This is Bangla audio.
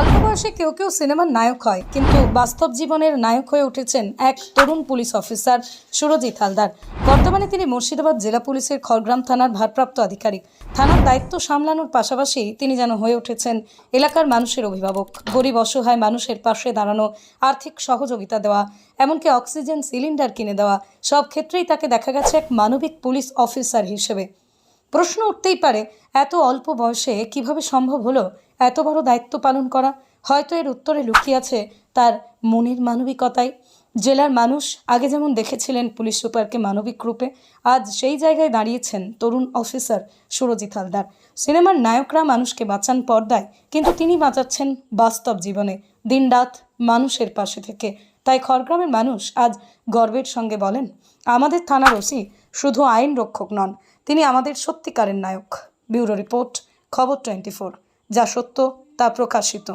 অল্প বয়সে কেউ কেউ সিনেমার নায়ক হয়, কিন্তু বাস্তব জীবনের নায়ক হয়ে উঠেছেন এক তরুণ পুলিশ অফিসার সুরজিৎ হালদার। বর্তমানে তিনি মুর্শিদাবাদ জেলা পুলিশের খড়গ্রাম থানার ভারপ্রাপ্ত আধিকারিক। থানার দায়িত্ব সামলানোর পাশাপাশি তিনি যেন হয়ে উঠেছেন এলাকার মানুষের অভিভাবক। গরিব, অসহায় মানুষের পাশে দাঁড়ানো, আর্থিক সহযোগিতা দেওয়া, এমনকি অক্সিজেন সিলিন্ডার কিনে দেওয়া, সব ক্ষেত্রেই তাকে দেখা গেছে এক মানবিক পুলিশ অফিসার হিসেবে। প্রশ্ন উঠতেই পারে, এত অল্প বয়সে কীভাবে সম্ভব হলো এত বড় দায়িত্ব পালন করা? হয়তো এর উত্তরে লুকিয়ে আছে তার মনের মানবিকতায়। জেলার মানুষ আগে যেমন দেখেছিলেন পুলিশ সুপারকে মানবিক রূপে, আজ সেই জায়গায় দাঁড়িয়েছেন তরুণ অফিসার সুরজিৎ হালদার। সিনেমার নায়করা মানুষকে বাঁচান পর্দায়, কিন্তু তিনি বাঁচাচ্ছেন বাস্তব জীবনে, দিনরাত মানুষের পাশে থেকে। তাই খড়গ্রামের মানুষ আজ গর্বের সঙ্গে বলেন, আমাদের থানার ওসি শুধু আইন রক্ষক নন, তিনি আমাদের সত্যিকারের নায়ক। ব্যুরো রিপোর্ট, খবর টোয়েন্টি ফোর যা সত্য, তা প্রকাশিত।